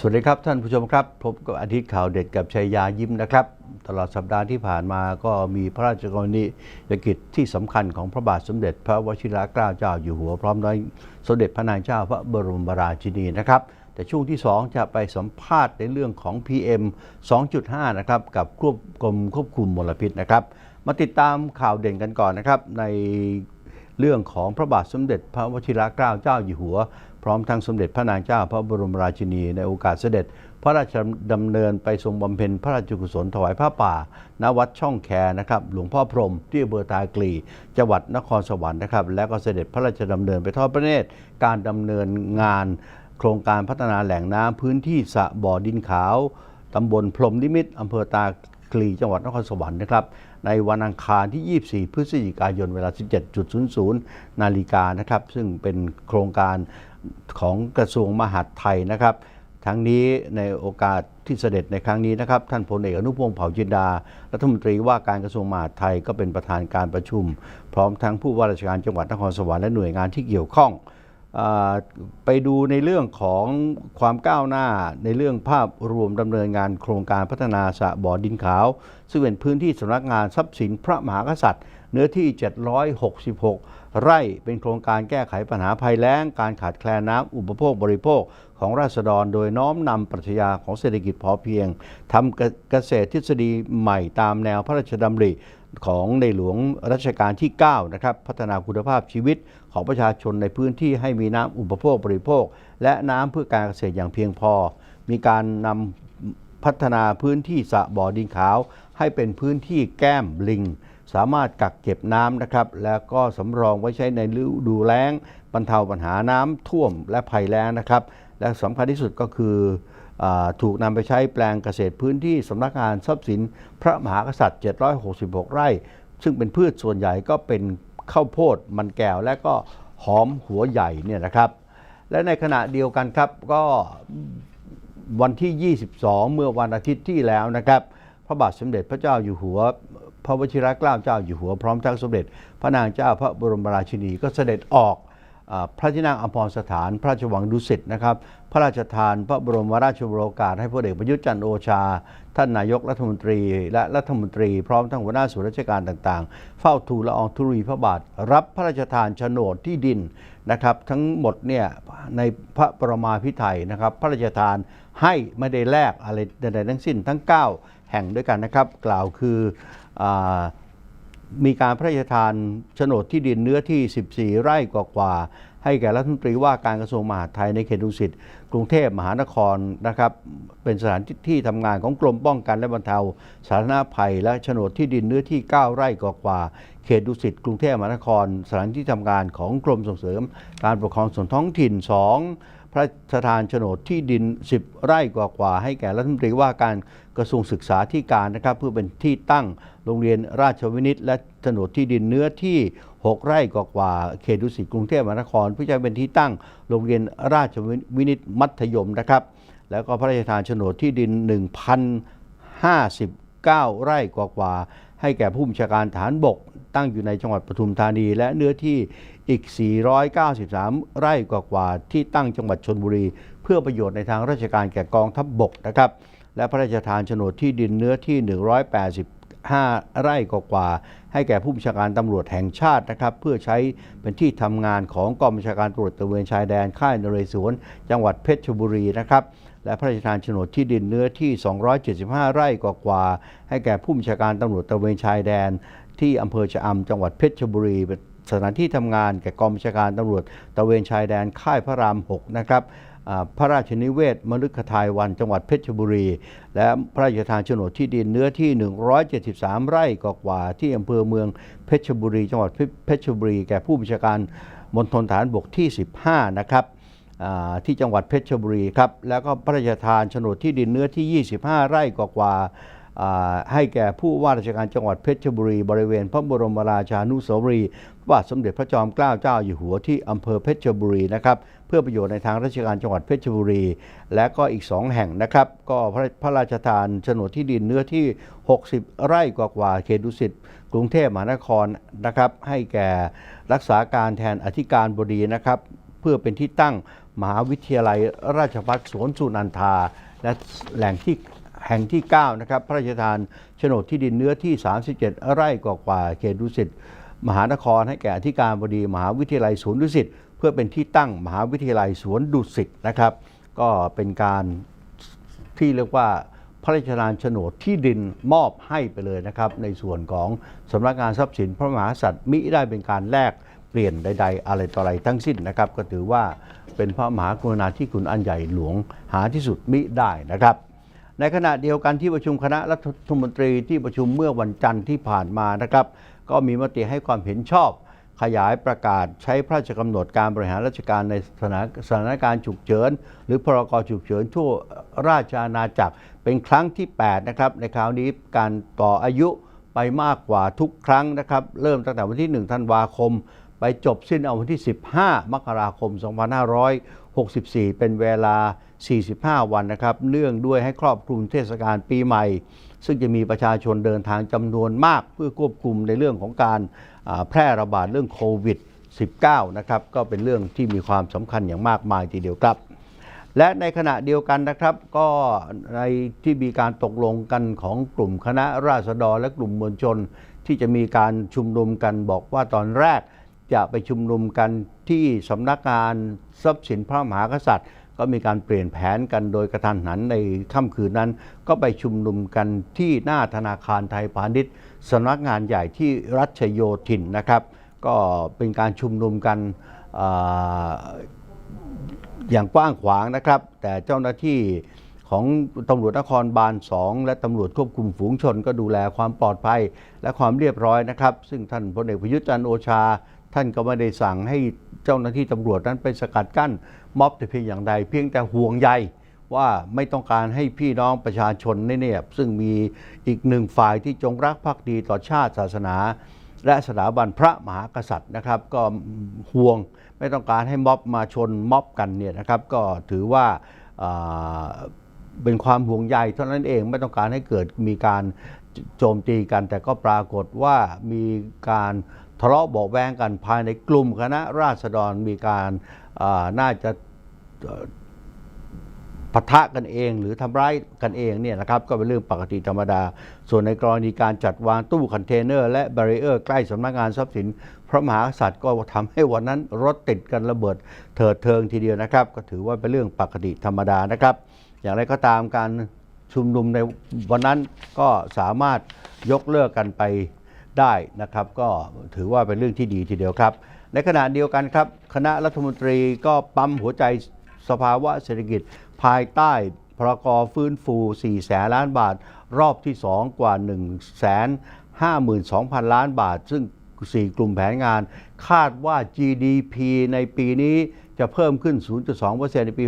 สวัสดีครับท่านผู้ชมครับพบกับอาทิตย์ข่าวเด็ดกับชัยยายิ้มนะครับ ตลอดสัปดาห์ที่ผ่านมาก็มีพระราชกรณียกิจที่สำคัญของพระบาทสมเด็จพระวชิรเกล้าเจ้าอยู่หัวพร้อมด้วยสมเด็จพระนางเจ้าพระบรมราชินีนะครับ แต่ช่วงที่ 2 จะไปสัมภาษณ์ในเรื่องของ PM 2.5 นะครับ กับควบกรมควบคุมมลพิษนะครับ มาติดตามข่าวเด่นกันก่อนนะครับในเรื่องของพระบาทสมเด็จพระวชิรเกล้าเจ้าอยู่หัวพร้อมทั้งสมเด็จพระนางเจ้าพระบรมราชินีในโอกาสเสด็จ พระราชดำเนินไปทรงบำเพ็ญพระราชกุศลถวายผ้าป่า ณวัดช่องแคนะครับหลวงพ่อพรหมที่อำเภอตากลีจังหวัดนครสวรรค์นะครับและก็เสด็จพระราชดำเนินไปทอดพระเนตรการดำเนินงาน โครงการพัฒนาแหล่งน้ำพื้นที่สะบ่อดินขาวตำบลพรหมนิมิตอำเภอตากลีจังหวัดนครสวรรค์นะครับในวันอังคารที่ 24 พฤศจิกายนเวลา 17.00 นาฬิกานะครับซึ่งเป็นโครงการ ของกระทรวงมหาดไทยนะครับ ทั้งนี้ในโอกาสที่เสด็จในครั้งนี้นะครับ ท่านพลเอกอนุพงศ์เผ่าจินดา รัฐมนตรีว่าการกระทรวงมหาดไทยก็เป็นประธานการประชุม พร้อมทั้งผู้ว่าราชการจังหวัดนครสวรรค์และหน่วยงานที่เกี่ยวข้องอไปดูในเรื่องของความก้าวหน้าในเรื่องภาพรวมดำเนินงานโครงการพัฒนาสะบ่อดินขาว ซึ่งเป็นพื้นที่สำนักงานทรัพย์สินพระมหากษัตริย์ เนื้อที่ 766 ไร่เป็นโครงการแก้ไขปัญหาภัยแล้ง การขาดแคลนน้ำอุปโภคบริโภคของราษฎร โดยน้อมนำปรัชญาของเศรษฐกิจพอเพียงทำเกเกษตรทฤษฎีใหม่ตามแนวพระราชดำริของในหลวงรัชกาลที่ 9 นะครับ พัฒนาคุณภาพชีวิตของประชาชนในพื้นที่ให้มีน้ำอุปโภคบริโภค และน้ำเพื่อการเกษตรอย่างเพียงพอ มีการนำพัฒนาพื้นที่สะบ่อดินขาว ให้เป็นพื้นที่แก้มลิง สามารถกักเก็บน้ำนะครับ แล้วก็สำรองไว้ใช้ในฤดูแล้ง บรรเทาปัญหาน้ำท่วมและภัยแล้งนะครับ และสำคัญที่สุดก็คืออถูกนำไปใช้แปลงเกษตรพื้นที่สำนักงานทรัพย์สิน พระมหากษัตริย์ 766 ไร่ ซึ่งเป็นพืชส่วนใหญ่ก็เป็นข้าวโพดมันแก้วและก็หอมหัวใหญ่เนี่ยนะครับ และในขณะเดียวกันครับก็วันที่ 22 เมื่อวันอาทิตย์ที่แล้วนะครับ พระบาทสมเด็จพระเจ้าอยู่หัว ระวชิรเกล้าเจ้าอยู่หัวพร้อมทั้งสมเด็จ พระนางเจ้าพระบรมราชินีก็เสด็จออกอพระที่นั่งอภรสถานพระราชวังดุสิตนะครับ พระราชทานพระบรมราชโองการให้พลเอกประยุทธ์จันทร์โอชา ท่านนายกรัฐมนตรี และรัฐมนตรีพร้อมทั้งหัวหน้าส่วนราชการต่างๆ เฝ้าทูลละอองธุรีพระบาท รับพระราชทานโฉนดที่ดินนะครับ ทั้งหมดเนี่ยในพระปรมาภิไธยนะครับ พระราชทานให้ไม่ได้แลกอะไรใดๆทั้งสิ้นทั้ง 9 แห่งด้วยกันนะครับ กล่าวคือ มีการพระราชทานโฉนดที่ดินเนื้อที่ 14 ไร่กว่าๆให้แก่รัฐมนตรีว่าการกระทรวงมหาดไทยในเขตดุสิตกรุงเทพมหานครนะครับ เป็นสถานที่ที่ทำงานของกรมป้องกันและบรรเทาสาธารณภัย และโฉนดที่ดินเนื้อที่ 9 ไร่กว่าๆเขตดุสิตกรุงเทพมหานคร สถานที่ทำงานของกรมส่งเสริม การปกครองส่วนท้องถิ่น 2 ระราชทานโฉนดที่ดิน 10 ไร่กว่าๆให้แก่รัฐมนตรีว่าการกระทรวงศึกษาธิการนะครับ เพื่อเป็นที่ตั้งโรงเรียนราชวินิต และโฉนดที่ดินเนื้อที่ 6 ไร่กว่าๆเขตดุสิตกรุงเทพมหานครเพื่อจะเป็นที่ตั้งโรงเรียนราชวินิตมัธยมนะครับ แล้วก็พระราชทานโฉนดที่ดิน 1,059 ไร่กว่าๆให้แก่ผู้บัญชาการฐานบก ตั้งอยู่ในจังหวัดปทุมธานี และเนื้อที่ อีก 493 ไร่กว่าๆที่ตั้งจังหวัดชนบุรี เพื่อประโยชน์ในทางราชการแก่กองทัพบบกนะครับและพระราชทานโฉนดที่ดินเนื้อที่ 185 ไร่กว่าๆให้แก่ผู้บัญชาการตำรวจแห่งชาตินะครับ เพื่อใช้เป็นที่ทำงานของกองบัญชาการตำรวจตระเวนชายแดนค่ายนเรศวรจังหวัดเพชรบุรีนะครับและพระราชทานโฉนดที่ดินเนื้อที่ 275 ไร่กว่าๆให้แก่ผู้บัญชาการตำรวจตระเวนชายแดน ที่อำเภอชะอำจังหวัดเพชรบุรีเป็น สถานที่ทำงานแก่กองบัญชาการตำรวจตะเวนชายแดนค่ายพระราม 6 นะครับพระราชนิเวศมฤคทายวันจังหวัดเพชรบุรี และพระราชทานโฉนดที่ดินเนื้อที่ 173 ไร่กว่าที่อำเภอเมืองเพชรบุรี จังหวัดเพชรบุรี แก่ผู้บัญชาการมณฑลฐานบกที่ 15 นะครับที่จังหวัดเพชรบุรีครับแล้วก็พระราชทานโฉนดที่ดินเนื้อที่ 25 ไร่กว่า ให้แก่ผู้ว่าราชการจังหวัดเพชรบุรี บริเวณพระบรมราชานุสาวรีย์พระบาทสมเด็จพระจอมเกล้าเจ้าอยู่หัวที่อำเภอเพชรบุรีนะครับเพื่อประโยชน์ในทางราชการจังหวัดเพชรบุรี และก็อีก 2 แห่งนะครับ ก็พระพระราชทานโฉนดที่ดินเนื้อที่ 60 ไร่กว่าๆเขตดุสิตกรุงเทพมหานครนะครับให้แก่รักษาการแทนอธิการบดีนะครับเพื่อเป็นที่ตั้งมหาวิทยาลัยราชภัฏสวนสุนันทา และแหล่งที่ แห่งที่ 9 นะครับ พระราชทานโฉนดที่ดินเนื้อที่ 37 ไร่กว่าๆเขตดุสิตมหานครให้แก่อธิการบดีมหาวิทยาลัยสวนดุสิตเพื่อเป็นที่ตั้งมหาวิทยาลัยสวนดุสิตนะครับ ก็เป็นการที่เรียกว่าพระราชทานโฉนดที่ดินมอบให้ไปเลยนะครับ ในส่วนของสำนักงานทรัพย์สินพระมหากษัตริย์มิได้เป็นการแลกเปลี่ยนใด ๆ อะไรต่ออะไรทั้งสิ้นนะครับ ก็ถือว่าเป็นพระมหากรุณาธิคุณอันใหญ่หลวงหาที่สุดมิได้นะครับ ในขณะเดียวกันที่ประชุมคณะรัฐมนตรีที่ประชุมเมื่อวันจันทร์ที่ผ่านมานะครับ ก็มีมติให้ความเห็นชอบ ขยายประกาศใช้พระราชกำหนดการบริหารราชการในสถานสถานการณ์ฉุกเฉินหรือพรกฉุกเฉินทั่วราชอาณาจักรเป็นครั้งที่ 8 นะครับ ในคราวนี้การต่ออายุไปมากกว่าทุกครั้งนะครับ เริ่มตั้งแต่วันที่ 1 ธันวาคม ไปจบสิ้นเอาวันที่ 15 มกราคม 2564เป็นเวลา 45 วันนะครับ เนื่องด้วยให้ครอบคลุมเทศกาลปีใหม่ ซึ่งจะมีประชาชนเดินทางจำนวนมากเพื่อควบคุมในเรื่องของการแพร่ระบาดเรื่องโควิด -19 นะครับ ก็เป็นเรื่องที่มีความสำคัญอย่างมากมายทีเดียวครับและในขณะเดียวกันนะครับก็ในที่มีการตกลงกันของกลุ่มคณะราษฎรและกลุ่มมวลชน ที่จะมีการชุมนุมกันบอกว่าตอนแรก จะไปชุมนุมกันที่สำนักงานทรัพย์สินพระมหากษัตริย์ ก็มีการเปลี่ยนแผนกันโดยกระทันหันในค่ำคืนนั้น ก็ไปชุมนุมกันที่หน้าธนาคารไทยพาณิชย์สำนักงานใหญ่ที่รัชโยธินนะครับ ก็เป็นการชุมนุมกันอย่างกว้างขวางนะครับ แต่เจ้าหน้าที่ของตำรวจนครบาล 2 และตำรวจควบคุมฝูงชนก็ดูแลความปลอดภัยและความเรียบร้อยนะครับ ซึ่งท่านพลเอกประยุทธ์จันโอชา ท่านก็ไม่ได้สั่งให้เจ้าหน้าที่ตำรวจนั้นไปสกัดกั้นม็อบแต่เพียงอย่างใด เพียงแต่ห่วงใยว่าไม่ต้องการให้พี่น้องประชาชนเนี่ยซึ่งมีอีกหนึ่งฝ่ายที่จงรักภักดีต่อชาติศาสนา และสถาบันพระมหากษัตริย์นะครับ ก็ห่วงไม่ต้องการให้ม็อบมาชนม็อบกันเนี่ยนะครับก็ถือว่าอ่าเป็นความห่วงใยเท่านั้นเองไม่ต้องการให้เกิดมีการโจมตีกัน แต่ก็ปรากฏว่ามีการ ทะเลาะเบาแวงกันภายในกลุ่มคณะราษฎรมีการน่าจะปะทะกันเองหรือทำร้ายกันเองเนี่ยนะครับก็เป็นเรื่องปกติธรรมดา ส่วนในกรณีการจัดวางตู้คอนเทนเนอร์และบรีเออร์ใกล้สำนักงานทรัพย์สิน พระมหากษัตริย์ก็ทำให้วันนั้นรถติดกันระเบิดเถิดเทิงทีเดียวนะครับ ก็ถือว่าเป็นเรื่องปกติธรรมดานะครับ อย่างไรก็ตามการชุมนุมในวันนั้นก็สามารถยกเลิกกันไป ได้นะครับ ก็ถือว่าเป็นเรื่องที่ดีทีเดียวครับ ในขณะเดียวกันครับ คณะรัฐมนตรีก็ปั๊มหัวใจสภาวะเศรษฐกิจภายใต้พรกฟื้นฟู 4 แสนล้านบาท รอบที่ 2 กว่า 1 5 2 0 0 0 ล้านบาท ซึ่ง 4 กลุ่มแผนงาน คาดว่า GDP ในปีนี้จะเพิ่มขึ้น 0.2%ในปี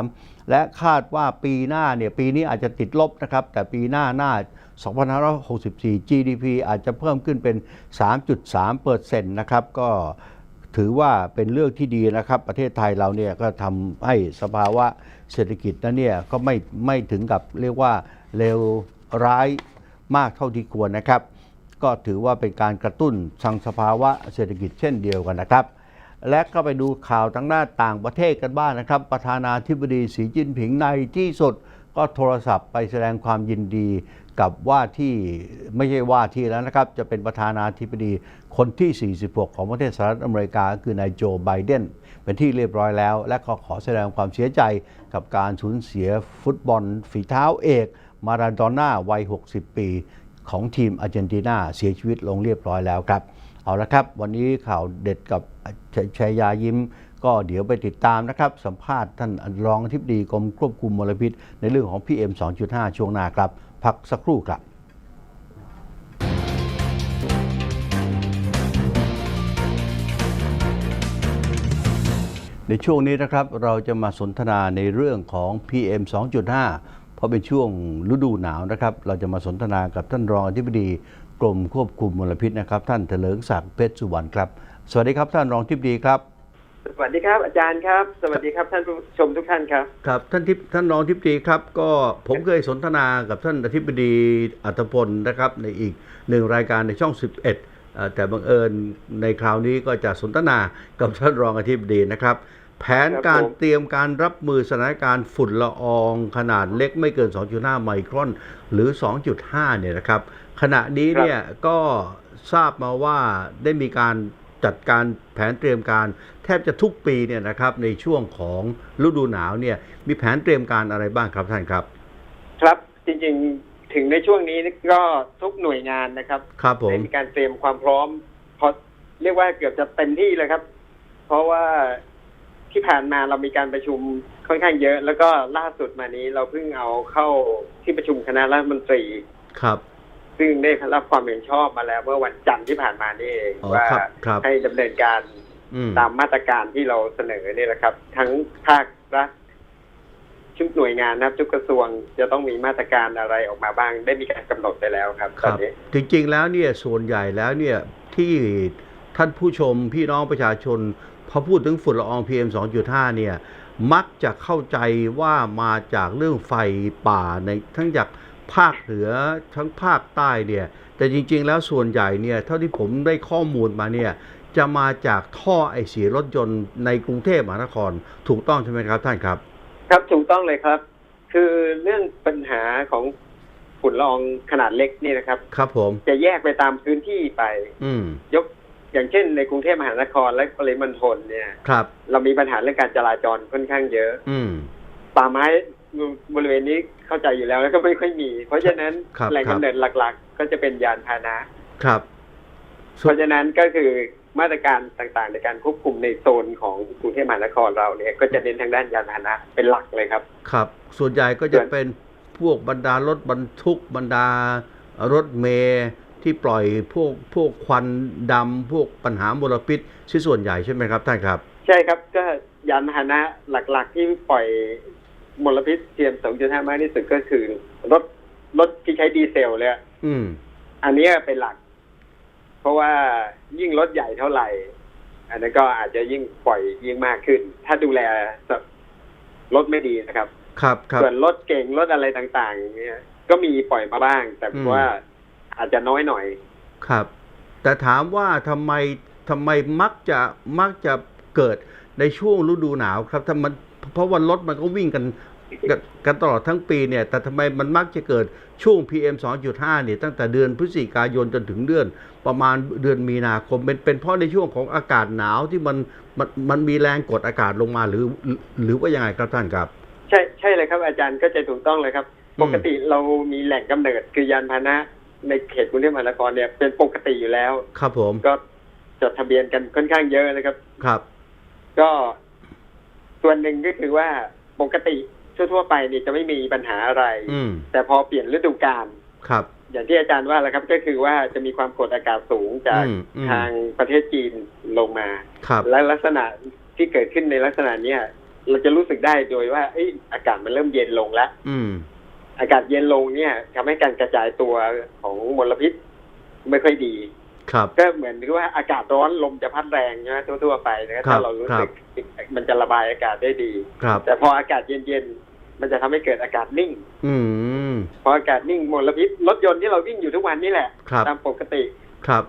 63 และคาดว่าปีหน้าเนี่ยปีนี้อาจจะติดลบนะครับ แต่ปีหน้าหน้า 2564 GDP อาจจะเพิ่มขึ้นเป็น 3.3%นะครับก็ถือว่าเป็นเรื่องที่ดีนะครับ ประเทศไทยเราเนี่ยก็ทำให้สภาวะเศรษฐกิจนั้นเนี่ยก็ไม่ไม่ถึงกับเรียกว่าเลวร้ายมากเท่าที่ควรนะครับ ก็ถือว่าเป็นการกระตุ้นทางสภาวะเศรษฐกิจเช่นเดียวกันนะครับ และก็ไปดูข่าวทางด้าต่างประเทศกันบ้างนะครับ ประธานาธิบดีสีจิ้นผิงในที่สุด ก็โทรศัพท์ไปแสดงความยินดีกับว่าที่ไม่ใช่ว่าที่แล้วนะครับ จะเป็นประธานาธิบดีคนที่ 46 ของประเทศสหรัฐอเมริกา คือนายโจไบเดนเป็นที่เรียบร้อยแล้ว และก็ขอแสดงความเสียใจกับการสูญเสียฟุตบอลฝีเท้าเอก มาราโดน่าวัย 60 ปีของทีมอาร์เจนตินาเสียชีวิตลงเรียบร้อยแล้วครับ เอาละครับ วันนี้ข่าวเด็ดกับชัยยายิ้ม ก็เดี๋ยวไปติดตามนะครับ สัมภาษณ์ท่านรองอธิบดีกรมควบคุมมลพิษ ในเรื่องของ PM 2.5 ช่วงหน้าครับ พักสักครู่ครับในช่วงนี้นะครับเราจะมาสนทนาในเรื่องของ PM 2.5 เพราะเป็นช่วงฤดูหนาวนะครับ เราจะมาสนทนากับท่านรองอธิบดีกรมควบคุมมลพิษนะครับ ท่านเถลิงศักดิ์เพชรสุวรรณครับ สวัสดีครับท่านรองอธิบดีครับ สวัสดีครับอาจารย์ครับ สวัสดีครับท่านผู้ชมทุกท่านครับ ครับท่านทิพท่านรองอธิบดีครับ ก็ผมเคยสนทนากับท่านอธิบดีอัตพลนะครับ ในอีกหนึ่งรายการในช่อง 11เอ่อแต่บังเอิญในคราวนี้ก็จะสนทนากับท่านรองอธิบดีนะครับ แผนครับการผมเตรียมการรับมือสถานการณ์ฝุ่นละอองขนาดเล็กไม่เกิน 2.5 ไมครอน หรือ 2.5 เนี่ยนะครับ ขณะนี้เนี่ยก็ทราบมาว่าได้มีการจัดการแผนเตรียมการ แทบจะทุกปีเนี่ยนะครับในช่วงของฤดูหนาวเนี่ยมีแผนเตรียมการอะไรบ้างครับท่านครับ ครับจริงๆถึงในช่วงนี้ก็ทุกหน่วยงานนะครับครับผมได้มีการเตรียมความพร้อมพอเรียกว่าเกือบจะเต็มที่เลยครับ เพราะว่าที่ผ่านมาเรามีการประชุมค่อนข้างเยอะ แล้วก็ล่าสุดมานี้เราเพิ่งเอาเข้าที่ประชุมคณะรัฐมนตรีครับ ซึ่งได้รับความเห็นชอบมาแล้วเมื่อวันจันทร์ที่ผ่านมานี่เองอ๋อว่าครับครับให้ดำเนินการอืม ตามมาตรการที่เราเสนอเนี่ยนะครับ ทั้งภาครัฐทุกหน่วยงานนะครับทุกกระทรวงจะต้องมีมาตรการอะไรออกมาบ้าง ได้มีการกำหนดไปแล้วครับคตอรันบนี้จริงๆแล้วเนี่ยส่วนใหญ่แล้วเนี่ยที่ท่านผู้ชมพี่น้องประชาชนพอพูดถึงฝุ่นละออง PM 2.5 เนี่ย มักจะเข้าใจว่ามาจากเรื่องไฟป่าในทั้งจากภาคเหนือทั้งภาคใต้เนี่ย แต่จริงๆแล้วส่วนใหญ่เนี่ย เท่าที่ผมได้ข้อมูลมาเนี่ย จะมาจากท่อไอเสียรถยนต์ในกรุงเทพมหานคร ถูกต้องใช่ไหมครับท่านครับ ครับถูกต้องเลยครับ คือเรื่องปัญหาของฝุ่นละอองขนาดเล็กนี่นะครับ ครับผมจะแยกไปตามพื้นที่ไป อืมยกอย่างเช่นในกรุงเทพมหานครและปริมณฑลเนี่ยครับ เรามีปัญหาเรื่องการจราจรค่อนข้างเยอะ อืมป่าไม้บริเวณนี้เข้าใจอยู่แล้วแล้วก็ไม่ค่อยมี เพราะฉะนั้นครับแหล่งครับกำเนิดหลัก ๆ ก็จะเป็นยานพาหนะครับ เพราะฉะนั้นก็คือ มาตรการต่างๆ ในการควบคุมในโซนของกรุงเทพมหานครเราเนี่ยก็จะเน้นทางด้านยานพาหนะเป็นหลักเลยครับ ครับ ส่วนใหญ่ก็จะเป็นพวกบรรดารถบรรทุกบรรดารถเมย์ที่ปล่อยพวกพวกควันดำพวกปัญหามลพิษที่ส่วนใหญ่ใช่ไหมครับท่านครับ ใช่ครับก็ยานพาหนะหลักๆ ที่ปล่อยมลพิษเทียม2.5มากที่สุดก็คือรถรถที่ใช้ดีเซลเลยอะอืมอันเนี้ยเป็นหลัก เพราะว่ายิ่งรถใหญ่เท่าไหร่ อันนั้นก็อาจจะยิ่งปล่อยยิ่งมากขึ้น ถ้าดูแลรถไม่ดีนะครับ ครับครับส่วนรถเก่งรถอะไรต่าง ๆ เนี่ย ก็มีปล่อยมาบ้าง แต่อืมว่าอาจจะน้อยหน่อย ครับ แต่ถามว่าทำไมทำไมมักจะมักจะเกิดในช่วงฤดูหนาวครับถ้ามันเพราะวันรถมันก็วิ่งกัน กันกันตลอดทั้งปีเนี่ย แต่ทำไมมันมักจะเกิดช่วง PM 2.5เนี่ยตั้งแต่เดือนพฤศจิกายนจนถึงเดือนประมาณเดือนมีนาคม เป็นเป็นเพราะในช่วงของอากาศหนาวที่มันมันมันมีแรงกดอากาศลงมาหรือหรือหรือว่ายังไงครับท่านครับ ใช่ใช่เลยครับอาจารย์ก็จะถูกต้องเลยครับอืมปกติเรามีแหล่งกำเนิดคือยานพาหนะ ในเขตกรุงเทพมหานครเนี่ยเป็นปกติอยู่แล้ว ครับผมก็จดทะเบียนกันค่อนข้างเยอะนะครับครับ ก็ส่วนหนึ่งก็คือว่าปกติ ทั่วๆไปนี่จะไม่มีปัญหาอะไรอืมแต่พอเปลี่ยนฤดูกาลครับ อย่างที่อาจารย์ว่าแหละครับก็คือว่าจะมีความกดอากาศสูงจากอืมอืมทางประเทศจีนลงมาครับและลักษณะที่เกิดขึ้นในลักษณะเนี้ยเราจะรู้สึกได้โดยว่าเอ้ยอากาศมันเริ่มเย็นลงแล้วอืมอากาศเย็นลงเนี่ยทำให้การกระจายตัวของมลพิษไม่ค่อยดี ครับ ก็เหมือนที่ว่าอากาศร้อนลมจะพัดแรงใช่ไหมทั่วๆไปนะครับครับถ้าเรารู้สึกมันจะระบายอากาศได้ดีครับแต่พออากาศเย็นๆ มันจะทำให้เกิดอากาศนิ่ง อืมพออากาศนิ่งมลพิษรถยนต์ที่เราวิ่งอยู่ทุกวันนี่แหละครับตามปกติครับ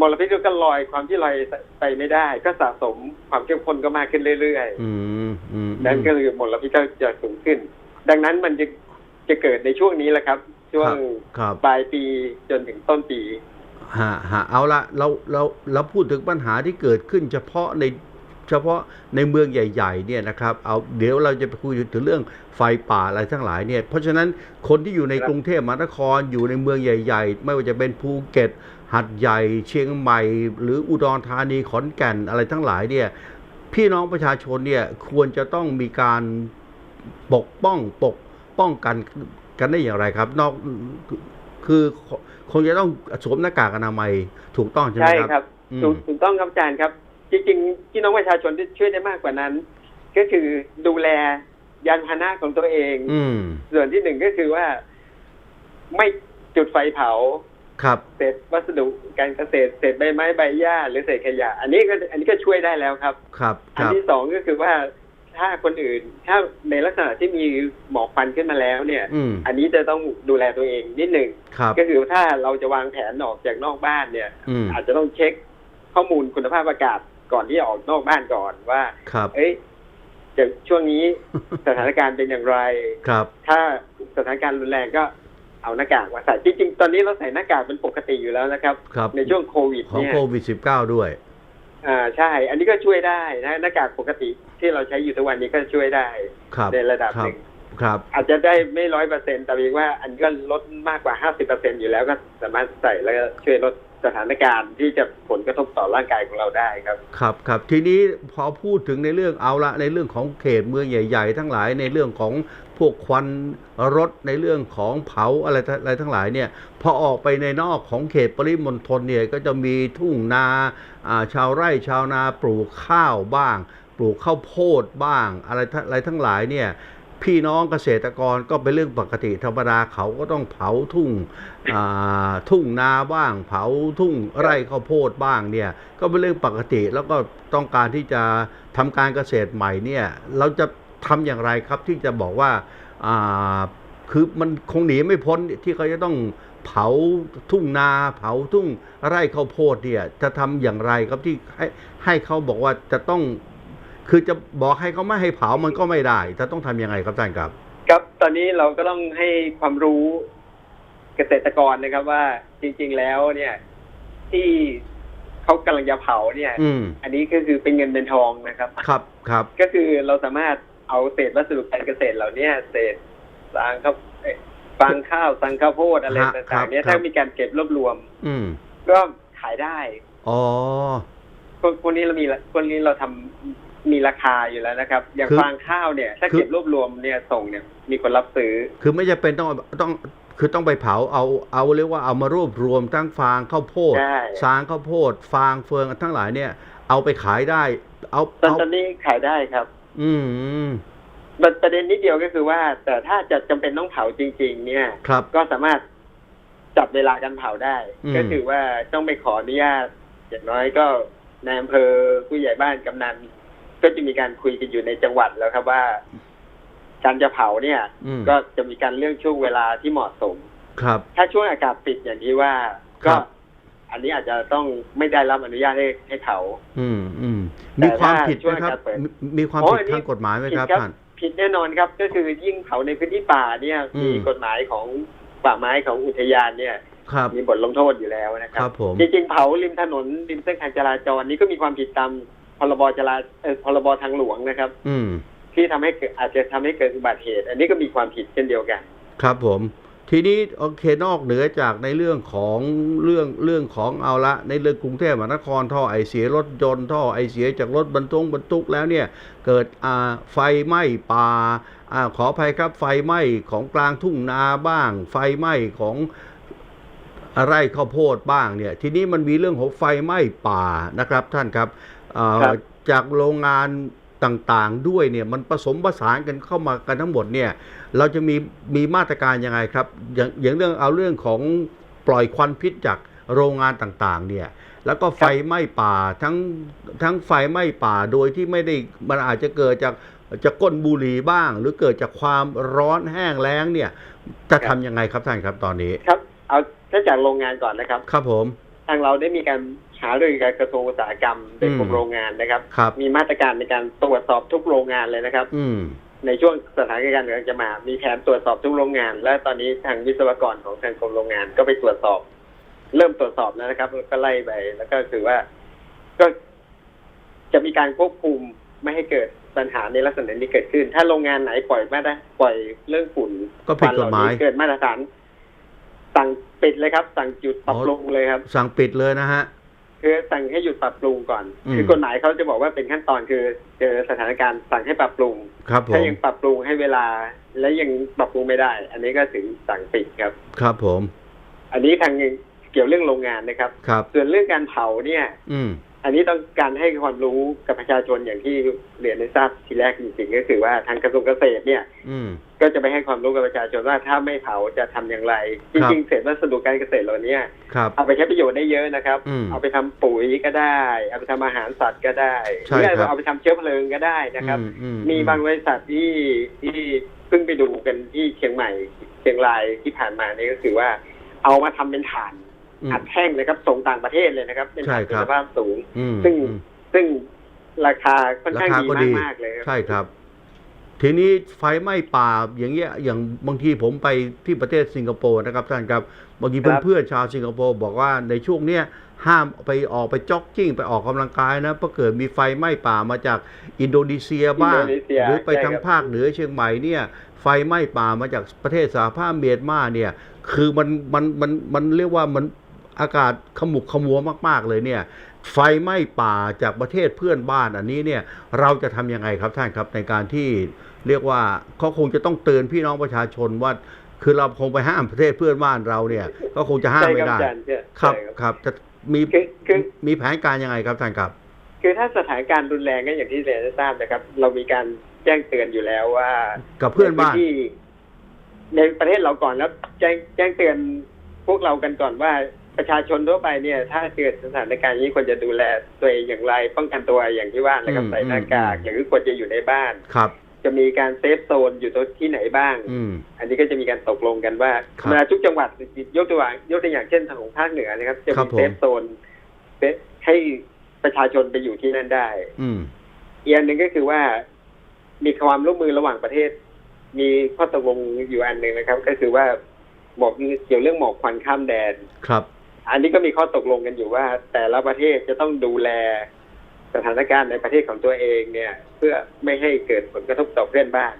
มลพิษก็ลอยความที่ลอยไปไม่ได้ ก็สะสมความเข้มข้นก็มากขึ้นเรื่อยอืมอืมๆนั่นก็คือมลพิษก็จะสูงขึ้น ดังนั้นมันจะจะเกิดในช่วงนี้แหละครับ ช่วงครับปลายปีจนถึงต้นปีฮะฮะเอาละเราเราเราพูดถึงปัญหาที่เกิดขึ้นเฉพาะใน เฉพาะในเมืองใหญ่ๆเนี่ยนะครับเอาเดี๋ยวเราจะไปคุยถึงเรื่องไฟป่าอะไรทั้งหลายเนี่ยเพราะฉะนั้นคนที่อยู่ในครับกรุงเทพมหานครอยู่ในเมืองใหญ่ ๆ ไม่ว่าจะเป็นภูเก็ตหัดใหญ่ เชียงใหม่ หรืออุดรธานีขอนแก่นอะไรทั้งหลายเนี่ยพี่น้องประชาชนเนี่ยควรจะต้องมีการปกป้องปกป้องกันกันได้อย่างไรครับ นอกคือคงจะต้องสวมหน้ากากอนามัยถูกต้องใช่ไหมใช่ครับครับอืมถูกถูกต้องครับอาจารย์ครับ จริงๆพี่น้องประชาชนที่ช่วยได้มากกว่านั้น ก็คือดูแลยานพาหนะของตัวเอง อืมส่วนที่หนึ่งก็คือว่าไม่จุดไฟเผาครับเศษวัสดุการเกษตรเศษใบไม้ใบหญ้าหรือเศษขยะ อันนี้ก็อันนี้ก็ช่วยได้แล้วครับ ครับคอันรับที่สองก็คือว่าถ้าคนอื่น ถ้าในลักษณะที่มีหมอกควันขึ้นมาแล้วเนี่ยอืมอันนี้จะต้องดูแลตัวเองนิดหนึ่งครับก็คือถ้าเราจะวางแผนออกจากนอกบ้านเนี่ยอืมอาจจะต้องเช็คข้อมูลคุณภาพอากาศ ก่อนที่จะออกนอกบ้านก่อนว่าครับเอ้ยจะช่วงนี้สถานการณ์เป็นอย่างไรครับ ถ้าสถานการณ์รุนแรงก็เอาหน้ากากมาใส่จริงๆ ตอนนี้เราใส่หน้ากากเป็นปกติอยู่แล้วนะครับครับในช่วงโควิดของเนี่ยโควิด -19 ด้วย อ่าใช่ อันนี้ก็ช่วยได้นะหน้ากากปกติที่เราใช้อยู่ทุกวันนี้ก็ช่วยได้ครับในระดับครัหบนึ่งครับ อาจจะได้ไม่ร้อยเปอร์เซ็นแต่เพียงว่าอันก็ลดมากกว่าห้าสิบเปอร์เซ็นอยู่แล้วก็สามารถใส่แล้วก็ช่วยลด สถานการณ์ที่จะผลกระทบต่อร่างกายของเราได้ครับ ครับครับทีนี้พอพูดถึงในเรื่องเอาละในเรื่องของเขตเมืองใหญ่ ๆ ทั้งหลายในเรื่องของพวกควันรถในเรื่องของเผาอะไรอะไรทั้งหลายเนี่ยพอออกไปในนอกของเขตปริมณฑลเนี่ยก็จะมีทุ่งนาชาวไร่ชาวนาปลูกข้าวบ้าง ปลูกข้าวโพดบ้างอะไรอะไรทั้งหลายเนี่ย พี่น้องเกษตรกรก็เป็นเรื่องปกติธรรมดาเขาก็ต้องเผาทุ่งอ่าทุ่งนาบ้าง เผาทุ่งไร่ข้าวโพดบ้างเนี่ยก็เป็นเรื่องปกติแล้วก็ต้องการที่จะทำการเกษตรใหม่เนี่ยเราจะทำอย่างไรครับที่จะบอกว่าอ่าคือมันคงหนีไม่พ้นที่เขาจะต้องเผาทุ่งนาเผาทุ่งไร่ข้าวโพดเนี่ยจะทำอย่างไรครับที่ให้ให้เขาบอกว่าจะต้อง คือจะบอกให้เขาไม่ให้เผามันก็ไม่ได้จะต้องทำยังไงครับท่านครับ ครับตอนนี้เราก็ต้องให้ความรู้เกษตรกรนะครับว่าจริง ๆแล้วเนี่ย ที่เขากำลังจะเผาเนี่ย อืมอันนี้ก็คือเป็นเงินเป็นทองนะครับ ครับครับ ก็คือเราสามารถเอาเศษวัสดุการเกษตรเหล่าเนี้ยเศษฟางข้าวเอ้ยฟางข้าวสังข้าวโพดอะไรฮะครัต่าบงๆ เนี่ยครับ ถ้ามีการเก็บรวบรวม อืมก็ขายได้อ๋อ พวกพวกนี้เรามีละพวกนี้เราทำ มีราคาอยู่แล้วนะครับ อย่างคือฟางข้าวเนี่ย ถ้าคือ เก็บรวบรวมเนี่ยส่งเนี่ยมีคนรับซื้อ คือไม่จำเป็นต้องต้องคือต้องไปเผาเอาเอาเรียกว่าเอามารวบรวมทั้งฟางข้าวโพดใช่ สางข้าวโพด ฟางเฟืองทั้งหลายเนี่ย เอาไปขายได้ เอาตอนเอาตอนนี้ขายได้ครับอืมประประเด็นนิดเดียวก็คือว่า แต่ถ้าจะจำเป็นต้องเผาจริง ๆ เนี่ย ครับ ก็สามารถจับเวลาการเผาได้ อืม ก็คือว่าต้องไปขออนุญาตอย่างน้อยก็ในอำเภอผู้ใหญ่บ้านกำนัน ก็จะมีการคุยกันอยู่ในจังหวัดแล้วครับว่า การจะเผาเนี่ยอืมก็จะมีการเรื่องช่วงเวลาที่เหมาะสม ครับ ถ้าช่วงอากาศปิดอย่างที่ว่าครัก็บอันนี้อาจจะต้องไม่ได้รับอนุญาตให้ให้เผาอืมอืมแต่มีความถ้าผิดช่วไหมงครับการเปิดมีมีความโอ้ผิดอันนี้ทางกฎหมายไหมครับผิดท่านผิดแน่นอนครับ ก็คือยิ่งเผาในพื้นที่ป่าเนี่ยอืมมีกฎหมายของป่าไม้ของอุทยานเนี่ยครับมีบทลงโทษอยู่แล้วนะคครัรับบผมจริงๆเผาริมถนนริมเส้นทางจราจรนี่ก็มีความผิดตาม พรบจราเอ่อพรบทางหลวงนะครับ อืม ที่ทำให้เกิดอาจจะทำให้เกิดอุบัติเหตุ อันนี้ก็มีความผิดเช่นเดียวกัน ครับผม ทีนี้โอเคนอกเหนือจากในเรื่องของเรื่องเรื่องของเอาละ ในเรื่องกรุงเทพมหานครท่อไอเสียรถยนต์ท่อไอเสียจากรถบรรทุกบรรทุกแล้วเนี่ย เกิดอ่าไฟไหม้ป่าอ่าขออภัยครับไฟไหม้ของกลางทุ่งนาบ้าง ไฟไหม้ของไร่ข้าวโพดบ้างเนี่ย ทีนี้มันมีเรื่องของไฟไหม้ป่านะครับท่านครับอ่าครับ จากโรงงานต่างๆ ด้วยเนี่ยมันผสมผสานกันเข้ามากันทั้งหมดเนี่ยเราจะมีมีมาตรการยังไงครับอย่างอย่างเรื่องเอาเรื่องของปล่อยควันพิษจากโรงงานต่างๆ เนี่ย แล้วก็ไฟไหม้ป่าทั้งทั้งไฟไหม้ป่าโดยที่ไม่ได้มันอาจจะเกิดจากจากก้นบุหรี่บ้าง หรือเกิดจากความร้อนแห้งแล้งเนี่ย จะทำยังไงครับท่านครับตอนนี้ ครับ เอาถ้าจากโรงงานก่อนนะครับ ครับผม ทางเราได้มีการ หารือกับกระทรวงอุตสาหกรรมโดยกรมอืมโรงงานนะครับครับ มีมาตรการในการตรวจสอบทุกโรงงานเลยนะครับ อืมในช่วงสถานการณ์กำลังจะมา มีแผนตรวจสอบทุกโรงงาน และตอนนี้ทางวิศวกรของทางกรมโรงงานก็ไปตรวจสอบ เริ่มตรวจสอบแล้วนะครับแล้วก็ไล่ไปแล้วก็คือว่าก็จะมีการควบคุมไม่ให้เกิดปัญหาในลักษณะนี้เกิดขึ้น ถ้าโรงงานไหนปล่อยมาได้ปล่อยเรื่องฝุ่นก็ผิดกฎหมายควันเหล่นี้เกิดมาตรฐานสั่งปิดเลยครับ สั่งจุดปรับอ๋อปรุงเลยครับ สั่งปิดเลยนะฮะ คือสั่งให้หยุดปรับปรุงก่อนอืมคือกฎหมายเขาจะบอกว่าเป็นขั้นตอนคือเจอสถานการณ์สั่งให้ปรับปรุง ครับผถ้ามยังปรับปรุงให้เวลา และยังปรับปรุงไม่ได้ อันนี้ก็ถึงสั่งปิดครับ ครับผม อันนี้ทางเกี่ยวเรื่องโรงงานนะครับ ครับ ส่วนเรื่องการเผาเนี่ย อืม อันนี้ต้องการให้ความรู้กับประชาชนอย่างที่เรียนได้ทราบทีแรกจริงๆก็คือว่าทางกระทรวงเกษตรเนี่ย อืม ก็จะไปให้ความรู้กับประชาชนว่าถ้าไม่เผาจะทำอย่างไรจครับริงๆเศษวัสดุการเกษตรเหล่านี้ครับเอาไปใช้ประโยชน์ได้เยอะนะครับอืมเอาไปทำปุ๋ยก็ได้ เอาไปทำอาหารสัตว์ก็ได้ใช่หรือครับเอาไปทำเชื้อเพลิงก็ได้นะครับอือืมีบางบริษัทที่ที่เพิ่งไปดูกันที่เชียงใหม่เชียงรายที่ผ่านมานี่ก็คือว่า เอามาทำเป็นถ่านอืมอัดแท่งนะครับส่งต่างประเทศเลยนะครับ เป็นใช่ถ่านครัคุบณภาพสูงอืมซึ่งอืมซึ่งราคาค่อนข้างราคาดีก็ดีมากๆเลยครับใช่ครับ ทีนี้ไฟไหม้ป่าอย่างเงี้ยอย่างบางทีผมไปที่ประเทศสิงคโปร์นะครับท่านครับบางทีครับ เพื่อนๆชาวสิงคโปร์บอกว่าในช่วงเนี้ยห้ามไปออกไปจ็อกกิ้งไปออกกำลังกายนะเพราะเกิดมีไฟไหม้ป่ามาจากอินโดนีเซียบ้างอินโดนีเซียหรือไปใช่ทางครับ ภาคเหนือเชียงใหม่เนี่ยไฟไหม้ป่ามาจากประเทศสหภาพเมียนมาเนี่ยคือมันมันมันมันเรียกว่ามันอากาศขมุกขมัวมาก ๆ เลยเนี่ยไฟไหม้ป่าจากประเทศเพื่อนบ้านอันนี้เนี่ยเราจะทำยังไงครับท่านครับในการที่ เรียกว่าเขาคงจะต้องเตือนพี่น้องประชาชนว่า คือเราคงไปห้ามประเทศเพื่อนบ้านเราเนี่ย ก็คงจะห้ามใช่ไม่ครับได้อาจารย์ใช่ครับใช่ครับครับจะมีคือคือมีแผนการยังไงครับท่านครับ คือถ้าสถานการณ์รุนแรงก็อย่างที่เรียนได้ทราบนะครับ เรามีการแจ้งเตือนอยู่แล้วว่า กับเพื่อนบ้านใพื้ที่ในประเทศเราก่อนแล้วแจ้งแจ้งเตือนพวกเรากันก่อนว่าประชาชนทั่วไปเนี่ย ถ้าเกิดสถานการณ์นี้ควรจะดูแลตัวเองอย่างไร ป้องกันตัวอย่างที่ว่านะครับอืมใส่หน้ากากอืมอย่างที่ควรจะอยู่ในบ้านครับ จะมีการเซฟโซนอยู่ตรงที่ไหนบ้างอืมอันนี้ก็จะมีการตกลงกันว่าครับเวลาทุกจังหวัดยกตัวอย่างยกตัวอย่างเช่นทางของภาคเหนือนะครับ จะครัมีบผมเซฟโซนเซฟให้ประชาชนไปอยู่ที่นั่นได้ อืมอีกอันหนึ่งก็คือว่า มีความร่วมมือระหว่างประเทศ มีข้อตกลงอยู่อันหนึ่งนะครับ ก็คือว่าหมอกเกี่ยวเรื่องหมอกควันข้ามแดนครับ อันนี้ก็มีข้อตกลงกันอยู่ว่า แต่ละประเทศจะต้องดูแล สถานการณ์ในประเทศของตัวเองเนี่ย เพื่อไม่ให้เกิดผลกระทบต่อเพื่อนบ้าน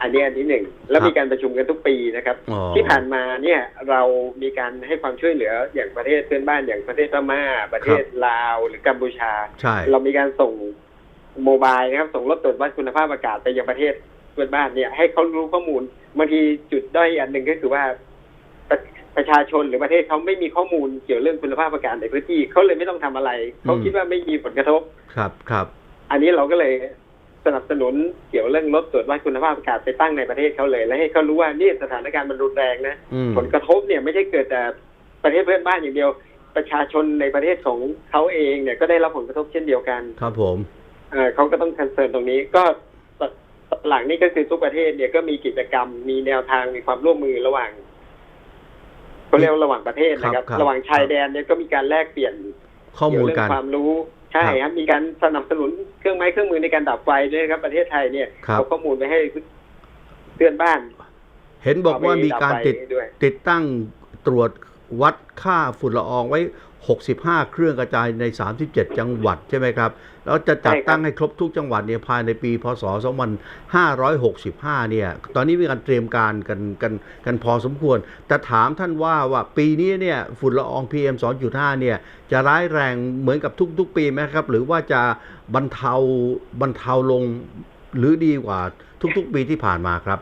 อันนี้อันที่หนึ่งแล้วครับมีการประชุมกันทุกปีนะครับอ๋อที่ผ่านมาเนี่ยเรามีการให้ความช่วยเหลืออย่างประเทศเพื่อนบ้านอย่างประเทศพม่าประเทศลาวหรือกัมพูชาใช่เรามีการส่งโมบายนะครับ ส่งรถตรวจวัดคุณภาพอากาศไปยังประเทศเพื่อนบ้านเนี่ยให้เขารู้ข้อมูลบางทีจุดด้อยอันหนึ่งก็คือว่า ประประชาชนหรือประเทศเขาไม่มีข้อมูลเกี่ยวเรื่องคุณภาพอากาศในพื้นที่เขาเลยไม่ต้องทำอะไรเขาคิดว่าไม่มีผลกระทบครับครับ อันนี้เราก็เลยสนับสนุนเกี่ยวเรื่องรถตรวจวัดคุณภาพอากาศไปตั้งในประเทศเขาเลย และให้เขารู้ว่านี่สถานการณ์มันรุนแรงนะอืมผลกระทบเนี่ยไม่ใช่เกิดแต่ประเทศเพื่อนบ้านอย่างเดียว ประชาชนในประเทศของเขาเองเนี่ยก็ได้รับผลกระทบเช่นเดียวกัน ครับผมเอ่อเขาก็ต้องคันเซิร์นตรงนี้ก็หลังนี้ก็คือทุกประเทศเนี่ยก็มีกิจกรรมมีแนวทางมีความร่วมมือระหว่าง เขาเรียกว่าระหว่างประเทศนะครับครับครับ ระหว่างชายแดนเนี่ยก็มีการแลกเปลี่ยนข้อมูลเกี่ยวกัเรื่นความรู้ใช่ครับครับมีการสนับสนุนเครื่องไม้เครื่องมือในการดับไฟด้วยนะครับประเทศไทยเนี่ยครับเอาข้อมูลไปให้เพื่อนบ้าน เห็นบอกว่ามีการติดเอไปบไฟด้วยติดตั้งตรวจวัดค่าฝุ่นละอองไว้ 65 เครื่องกระจายใน 37 จังหวัดใช่ไหมครับ แล้วจะจัดตั้งให้ครบทุกจังหวัดเนี่ยภายในปี พศ 2565 เนี่ย ตอนนี้มีการเตรียมการกันกันกันพอสมควร แต่ถามท่านว่าว่าปีนี้เนี่ยฝุ่นละออง PM 2.5 เนี่ย จะร้ายแรงเหมือนกับทุก ๆ ปีไหมครับ หรือว่าจะบรรเทาบรรเทาลงหรือดีกว่าทุก ๆ ปีที่ผ่านมาครับ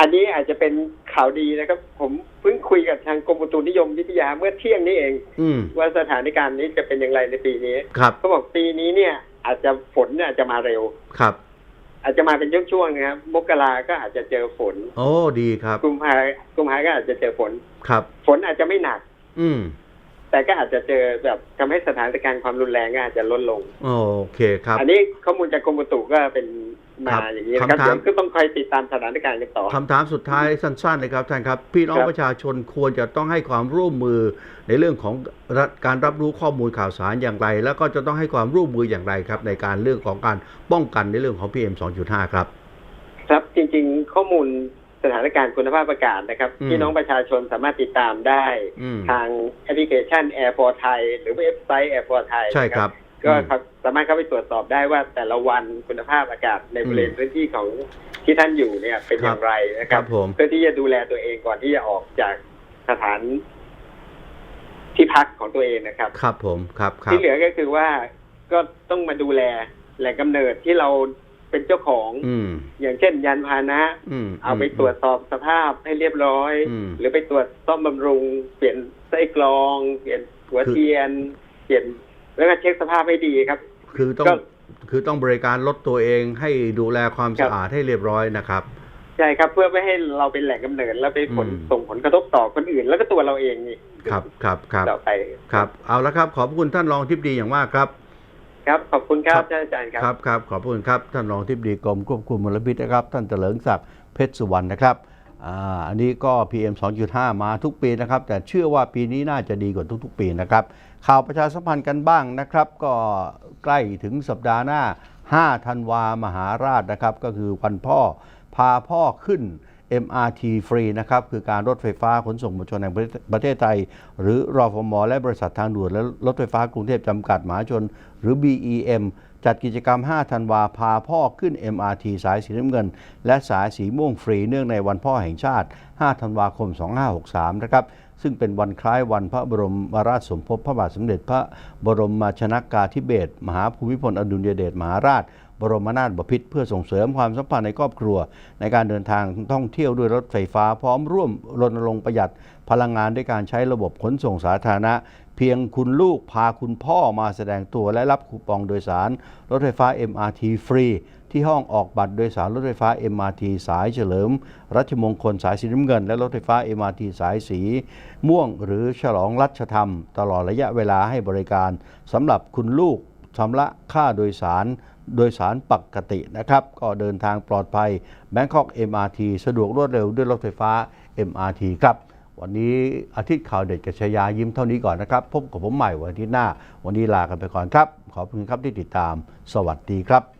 อันนี้อาจจะเป็นข่าวดีนะครับ ผมเพิ่งคุยกับทางกรมอุตุนิยมวิทยาเมื่อเที่ยงนี้เองอืมว่าสถานการณ์นี้จะเป็นอย่างไรในปีนี้ครับเขาบอกปีนี้เนี่ย อาจจะฝนเนี่ยอาจจะมาเร็วครับ อาจจะมาเป็นช่วงๆนะครับมกราก็อาจจะเจอฝน โอ้ดีครับกุมภากุมภาก็อาจจะเจอฝนครับ ฝนอาจจะไม่หนัก อืมแต่ก็อาจจะเจอแบบทำให้สถานการณ์ความรุนแรงก็อาจจะลดลง โอเคครับ อันนี้ข้อมูลจากกรมอุตุก็เป็น มาครับอย่างนี้นะครับคำถามเดี๋ยวก็ต้องคอยติดตามสถานการณ์กันต่อคำถามสุดท้ายสั้นๆนะครับท่านครับ พี่น้องครับประชาชนควรจะต้องให้ความร่วมมือในเรื่องของรัฐการรับรู้ข้อมูลข่าวสารอย่างไร แล้วก็จะต้องให้ความร่วมมืออย่างไรครับ ในการเรื่องของการป้องกันในเรื่องของ PM 2.5ครับ ครับจริงๆข้อมูลสถานการณ์คุณภาพอากาศนะครับอืมพี่น้องประชาชนสามารถติดตามได้อืมทางแอปพลิเคชัน Air for Thai หรือเว็บไซต์ Air for Thai ใช่ครับก็อืมครับ สามารถเข้าไปตรวจสอบได้ว่าแต่ละวันคุณภาพอากาศในบริเวณอืมพื้นที่ของที่ท่านอยู่เนี่ยเป็นคอรับย่างไรนะคครัรับบผมเพื่อที่จะดูแลตัวเองก่อนที่จะออกจากสถานที่พักของตัวเองนะครับ ครับผมครับครับที่เหลือก็คือว่าก็ต้องมาดูแลแหล่งกำเนิดที่เราเป็นเจ้าของอืมอย่างเช่น ยานพาหนะอืมเอาไปตรวจสอบสภาพให้เรียบร้อยอืมหรือไปตรวจซ่อมบำรุง เปลี่ยนไส้กรอง เปลี่ยนหัวคือเทียน เปลี่ยน แล้วก็เช็คสภาพให้ดีครับ คือต้องก็ คือต้องบริการรถตัวเองให้ดูแลความครัสะบ อาดให้เรียบร้อยนะครับ ใช่ครับ เพื่อไม่ให้เราเป็นแหล่งกำเนิดแล้วไปผลอืม ส่งผลกระทบต่อคนอื่น แล้วก็ตัวเราเองนี่ครับครับครับต่อไปครับเอาละครับขอบพระคุณท่านรองทิบดีอย่างมากครับ ครับขอบคุณครับครับท่านอาจารย์ครับ ครับครับขอบคุณครับท่านรองทิบดีกรมควบคุมมลพิษนะครับ ท่านเถลิงศักดิ์เพชรสุวรรณนะครับ อันนี้ก็ PM 2.5 มาทุกปีนะครับ แต่เชื่อว่าปีนี้น่าจะดีกว่าทุกๆ ปีนะครับ ข่าวประชาสัมพันธ์กันบ้างนะครับ ก็ใกล้ถึงสัปดาห์หน้า 5 ธันวามหาราชนะครับ ก็คือวันพ่อพาพ่อขึ้น MRT ฟรีนะครับ คือการรถไฟฟ้าขนส่งมวลชนแห่งประเทศไทย หรือรอฟมและบริษัททางด่วนและรถไฟฟ้ากรุงเทพจำกัดมหาชน หรือ BEM จัดกิจกรรม 5 ธันวาพาพ่อขึ้น MRT สายสีน้ำเงิน และสายสีม่วงฟรีเนื่องในวันพ่อแห่งชาติ 5 ธันวาคม 2563 นะครับ ซึ่งเป็นวันคล้ายวันพระบรมราชสมภพพระบาทสมเด็จพระบรมชนากาธิเบศรมหาภูมิพลอดุลยเดชมหาราชบรมนาถบพิตรเพื่อส่งเสริมความสัมพันธ์ในครอบครัว ในการเดินทางท่องเที่ยวด้วยรถไฟฟ้าพร้อมร่วมรณรงค์ประหยัดพลังงานด้วยการใช้ระบบขนส่งสาธารณะ เพียงคุณลูกพาคุณพ่อมาแสดงตัวและรับคูปองโดยสาร รถไฟฟ้า MRT ฟรี ที่ห้องออกบัตรโดยสารรถไฟฟ้า MRT สายเฉลิม รัชมงคลสายสีน้ำเงิน และรถไฟฟ้า MRT สายสี ม่วงหรือฉลองรัชธรรม ตลอดระยะเวลาให้บริการสำหรับคุณลูกชำระค่าโดยสารโดยสารปกตินะครับ ก็เดินทางปลอดภัย Bangkok MRT สะดวกรวดเร็วด้วยรถไฟฟ้า MRT ครับ วันนี้อาทิตย์ข่าวเด็ดกับชยายิ้มเท่านี้ก่อนนะครับ พบกับผมใหม่วันที่หน้า วันนี้ลากันไปก่อนครับ ขอบคุณครับที่ติดตาม สวัสดีครับ